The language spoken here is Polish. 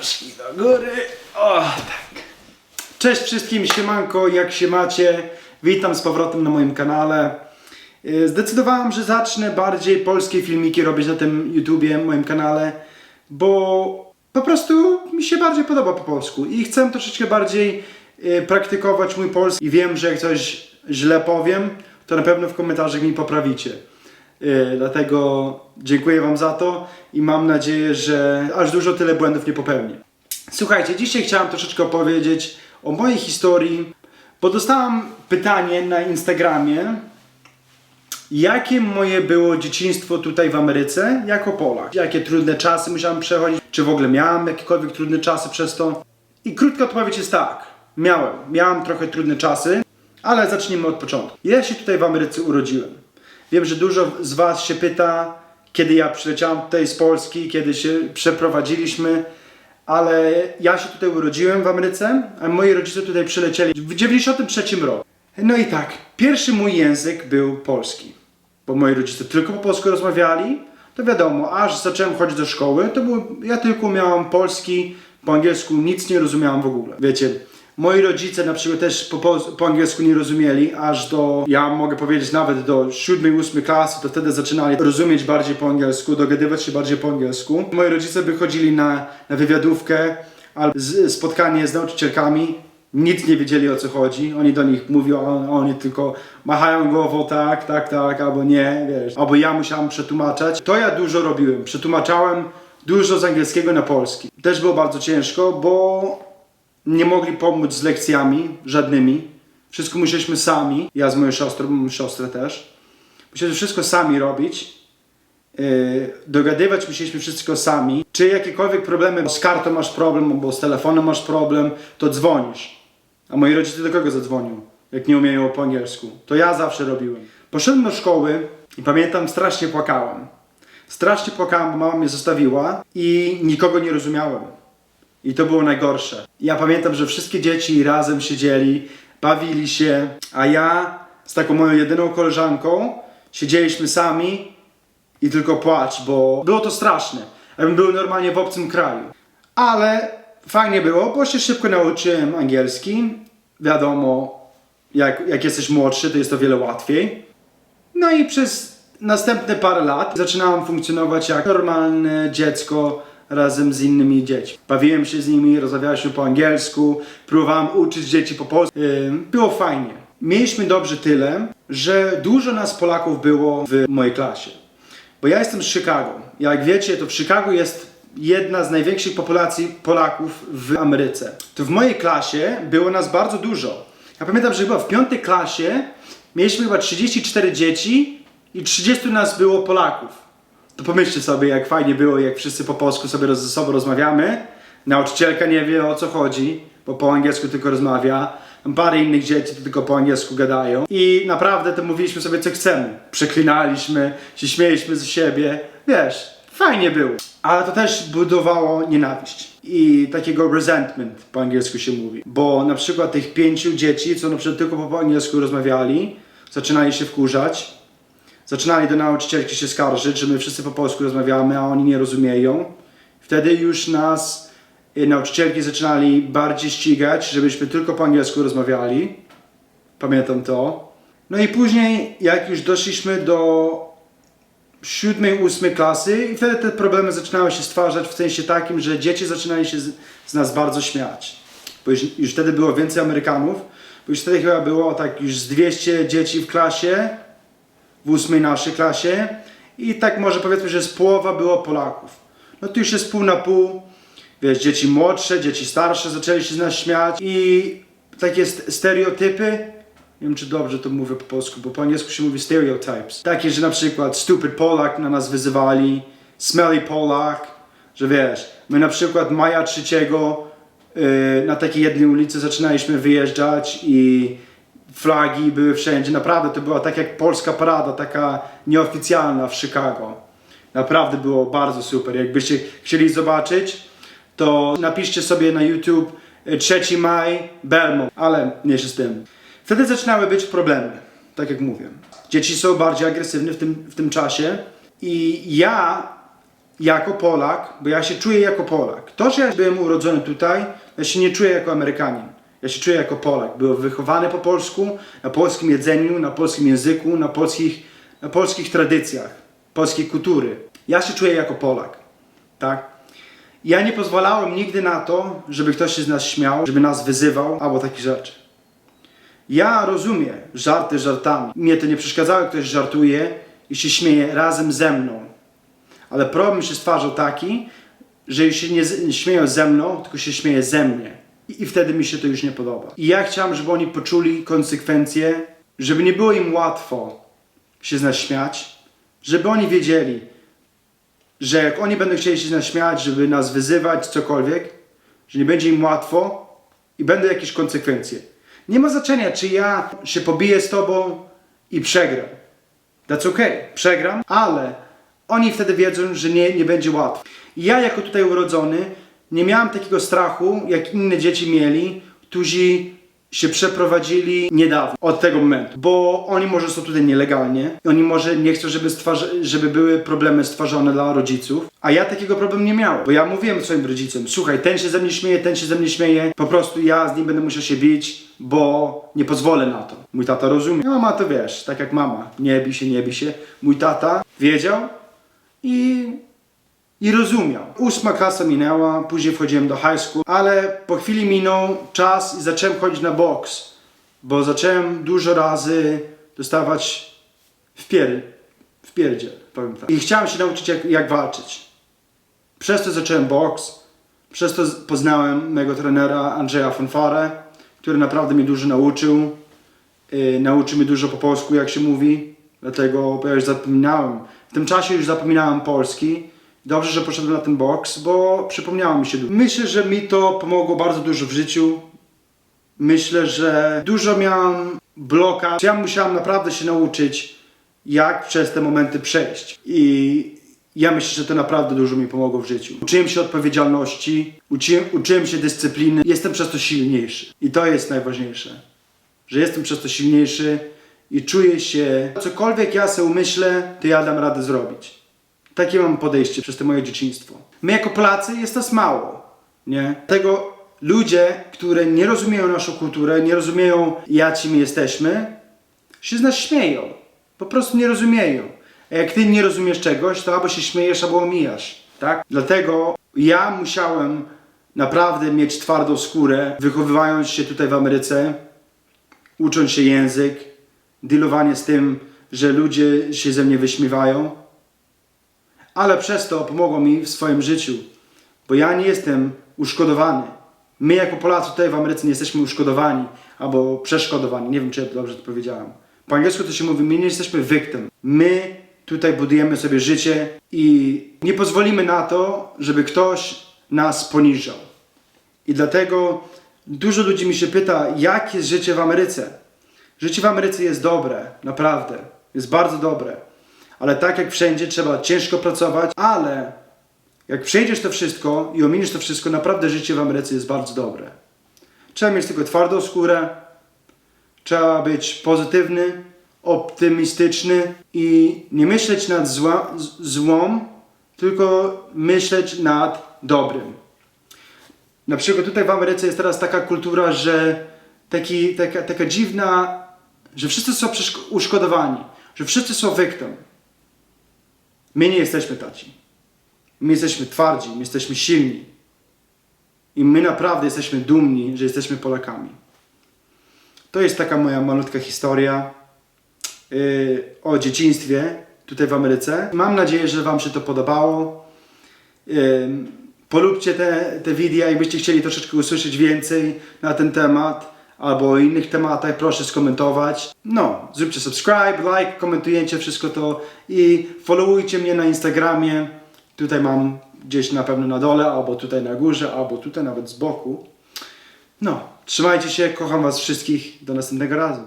Nóżki do góry. O, tak. Cześć wszystkim, siemanko, jak się macie? Witam z powrotem na moim kanale. Yy, Zdecydowałem, że zacznę bardziej polskie filmiki robić na tym YouTubie, moim kanale, bo po prostu mi się bardziej podoba po polsku i chcę troszeczkę bardziej yy, praktykować mój polski i wiem, że jak coś źle powiem, to na pewno w komentarzach mi poprawicie. Yy, Dlatego dziękuję Wam za to i mam nadzieję, że aż dużo tyle błędów nie popełnię. Słuchajcie, dzisiaj chciałem troszeczkę opowiedzieć o mojej historii, bo dostałam pytanie na Instagramie, jakie moje było dzieciństwo tutaj w Ameryce jako Polak. Jakie trudne czasy musiałem przechodzić, czy w ogóle miałem jakiekolwiek trudne czasy przez to. I krótka odpowiedź jest tak, miałem. Miałem trochę trudne czasy, ale zacznijmy od początku. Ja się tutaj w Ameryce urodziłem. Wiem, że dużo z Was się pyta, kiedy ja przyleciałem tutaj z Polski, kiedy się przeprowadziliśmy, ale ja się tutaj urodziłem w Ameryce, a moi rodzice tutaj przylecieli w 93 roku. No i tak, pierwszy mój język był polski, bo moi rodzice tylko po polsku rozmawiali, to wiadomo, aż zacząłem chodzić do szkoły, to był, ja tylko miałem polski, po angielsku nic nie rozumiałem w ogóle. Wiecie, moi rodzice na przykład też po, po, angielsku nie rozumieli, aż do, ja mogę powiedzieć nawet do 7-8 klasy, to wtedy zaczynali rozumieć bardziej po angielsku, dogadywać się bardziej po angielsku. Moi rodzice by chodzili na, na wywiadówkę albo z, spotkanie z nauczycielkami, nic nie wiedzieli o co chodzi. Oni do nich mówią, a oni tylko machają głową tak, tak, tak, albo nie, wiesz. Albo ja musiałem przetłumaczać. To ja dużo robiłem. Przetłumaczałem dużo z angielskiego na polski. Też było bardzo ciężko, bo nie mogli pomóc z lekcjami żadnymi. Wszystko musieliśmy sami. Ja z moją siostrą, mam siostrę też. Musieliśmy wszystko sami robić. Yy, dogadywać musieliśmy wszystko sami. Czy jakiekolwiek problemy z kartą masz problem, albo z telefonem masz problem, to dzwonisz. A moi rodzice do kogo zadzwonią, jak nie umieją po angielsku? To ja zawsze robiłem. Poszedłem do szkoły i pamiętam, strasznie płakałem. Strasznie płakałem, bo mama mnie zostawiła i nikogo nie rozumiałem. I to było najgorsze. Ja pamiętam, że wszystkie dzieci razem siedzieli, bawili się, a ja z taką moją jedyną koleżanką siedzieliśmy sami i tylko płacz, bo było to straszne. Jakbym był normalnie w obcym kraju. Ale fajnie było, bo się szybko nauczyłem angielski. Wiadomo, jak, jak jesteś młodszy, to jest to wiele łatwiej. No i przez następne parę lat zaczynałem funkcjonować jak normalne dziecko razem z innymi dziećmi. Bawiłem się z nimi, rozmawialiśmy po angielsku, próbowałem uczyć dzieci po polsku. Było fajnie. Mieliśmy dobrze tyle, że dużo nas Polaków było w mojej klasie. Bo ja jestem z Chicago. Jak wiecie, to w Chicago jest jedna z największych populacji Polaków w Ameryce. To w mojej klasie było nas bardzo dużo. Ja pamiętam, że chyba w piątej klasie mieliśmy chyba 34 dzieci i 30 nas było Polaków. To pomyślcie sobie, jak fajnie było, jak wszyscy po polsku sobie ze sobą rozmawiamy. Nauczycielka nie wie o co chodzi, bo po angielsku tylko rozmawia. Parę innych dzieci to tylko po angielsku gadają. I naprawdę to mówiliśmy sobie co chcemy. Przeklinaliśmy, się śmieliśmy z siebie. Wiesz, fajnie było. Ale to też budowało nienawiść. I takiego resentment po angielsku się mówi. Bo na przykład tych pięciu dzieci, co na przykład tylko po angielsku rozmawiali, zaczynali się wkurzać. Zaczynali do nauczycielki się skarżyć, że my wszyscy po polsku rozmawiamy, a oni nie rozumieją. Wtedy już nas y, nauczycielki zaczynali bardziej ścigać, żebyśmy tylko po angielsku rozmawiali. Pamiętam to. No i później, jak już doszliśmy do siódmej, ósmej klasy i wtedy te problemy zaczynały się stwarzać w sensie takim, że dzieci zaczynali się z, z nas bardzo śmiać. Bo już, już wtedy było więcej Amerykanów, bo już wtedy chyba było tak już z 200 dzieci w klasie, w ósmej naszej klasie i tak może powiedzmy, że z połowa było Polaków. No to już jest pół na pół. Wiesz, dzieci młodsze, dzieci starsze zaczęli się z nas śmiać i takie st- stereotypy, nie wiem czy dobrze to mówię po polsku, bo po angielsku się mówi stereotypes. Takie, że na przykład stupid Polak na nas wyzywali, smelly Polak, że wiesz, my na przykład maja trzeciego yy, na takiej jednej ulicy zaczynaliśmy wyjeżdżać i flagi były wszędzie. Naprawdę to była tak jak polska parada, taka nieoficjalna w Chicago. Naprawdę było bardzo super. Jakbyście chcieli zobaczyć, to napiszcie sobie na YouTube y, 3 maj Belmont, ale nie się z tym. Wtedy zaczynały być problemy, tak jak mówię. Dzieci są bardziej agresywne w tym, w tym czasie i ja jako Polak, bo ja się czuję jako Polak. To, że ja byłem urodzony tutaj, ja się nie czuję jako Amerykanin. Ja się czuję jako Polak. Byłem wychowany po polsku, na polskim jedzeniu, na polskim języku, na polskich, na polskich tradycjach, polskiej kultury. Ja się czuję jako Polak. Tak? Ja nie pozwalałem nigdy na to, żeby ktoś się z nas śmiał, żeby nas wyzywał, albo takie rzeczy. Ja rozumiem żarty żartami. Mnie to nie przeszkadzało, ktoś żartuje i się śmieje razem ze mną. Ale problem się stwarzał taki, że się nie, z- nie śmieją ze mną, tylko się śmieje ze mnie. I, I wtedy mi się to już nie podoba. I ja chciałem, żeby oni poczuli konsekwencje, żeby nie było im łatwo się z nas śmiać, żeby oni wiedzieli, że jak oni będą chcieli się z nas śmiać, żeby nas wyzywać, cokolwiek, że nie będzie im łatwo i będą jakieś konsekwencje. Nie ma znaczenia, czy ja się pobiję z tobą i przegram. That's okay, przegram, ale oni wtedy wiedzą, że nie, nie będzie łatwo. Ja jako tutaj urodzony nie miałem takiego strachu, jak inne dzieci mieli, którzy się przeprowadzili niedawno, od tego momentu. Bo oni może są tutaj nielegalnie, oni może nie chcą, żeby, żeby były problemy stwarzane dla rodziców, a ja takiego problemu nie miałem, bo ja mówiłem swoim rodzicom, słuchaj, ten się ze mnie śmieje, ten się ze mnie śmieje, po prostu ja z nim będę musiał się bić, bo nie pozwolę na to. Mój tata rozumie. Mama to wiesz, tak jak mama, nie bij się, nie bij się. Mój tata wiedział i i rozumiał. Ósma klasa minęła, później wchodziłem do high school, ale po chwili minął czas i zacząłem chodzić na boks, bo zacząłem dużo razy dostawać w pier, w pierdziel, powiem tak. I chciałem się nauczyć jak, jak walczyć. Przez to zacząłem boks, przez to poznałem mego trenera Andrzeja Fonfare, który naprawdę mi dużo nauczył. Yy, nauczył mnie dużo po polsku, jak się mówi, dlatego ja już zapominałem. W tym czasie już zapominałem polski. Dobrze, że poszedłem na ten boks, bo przypomniało mi się. Myślę, że mi to pomogło bardzo dużo w życiu. Myślę, że dużo miałem blokad. Ja musiałem naprawdę się nauczyć, jak przez te momenty przejść. I ja myślę, że to naprawdę dużo mi pomogło w życiu. Uczyłem się odpowiedzialności, uczyłem, uczyłem się dyscypliny. Jestem przez to silniejszy. I to jest najważniejsze. Że jestem przez to silniejszy i czuję się, cokolwiek ja sobie umyślę, to ja dam radę zrobić. Takie mam podejście przez to moje dzieciństwo. My jako Polacy jest nas mało, nie? Tego ludzie, które nie rozumieją naszą kulturę, nie rozumieją jacy my jesteśmy, się z nas śmieją. Po prostu nie rozumieją. A jak ty nie rozumiesz czegoś, to albo się śmiejesz, albo omijasz, tak? Dlatego ja musiałem naprawdę mieć twardą skórę, wychowywając się tutaj w Ameryce, ucząc się język, dealowanie z tym, że ludzie się ze mnie wyśmiewają, ale przez to pomogło mi w swoim życiu, bo ja nie jestem uszkodowany. My jako Polacy tutaj w Ameryce nie jesteśmy uszkodowani albo przeszkodowani. Nie wiem, czy ja dobrze to powiedziałem. Po angielsku to się mówi, my nie jesteśmy victim. My tutaj budujemy sobie życie i nie pozwolimy na to, żeby ktoś nas poniżał. I dlatego dużo ludzi mi się pyta, jak jest życie w Ameryce. Życie w Ameryce jest dobre, naprawdę. Jest bardzo dobre. Ale tak jak wszędzie trzeba ciężko pracować, ale jak przejdziesz to wszystko i ominiesz to wszystko, naprawdę życie w Ameryce jest bardzo dobre. Trzeba mieć tylko twardą skórę, trzeba być pozytywny, optymistyczny i nie myśleć nad zła, złą, tylko myśleć nad dobrym. Na przykład tutaj w Ameryce jest teraz taka kultura, że taki, taka, taka dziwna, że wszyscy są uszkodowani, że wszyscy są victim. My nie jesteśmy taci. My jesteśmy twardzi, my jesteśmy silni. I my naprawdę jesteśmy dumni, że jesteśmy Polakami. To jest taka moja malutka historia yy, o dzieciństwie tutaj w Ameryce. Mam nadzieję, że Wam się to podobało. Ym, polubcie te, te wideo, jakbyście chcieli troszeczkę usłyszeć więcej na ten temat albo o innych tematach, proszę skomentować. No, zróbcie subscribe, like, komentujcie wszystko to i followujcie mnie na Instagramie. Tutaj mam gdzieś na pewno na dole, albo tutaj na górze, albo tutaj nawet z boku. No, trzymajcie się, kocham Was wszystkich, do następnego razu.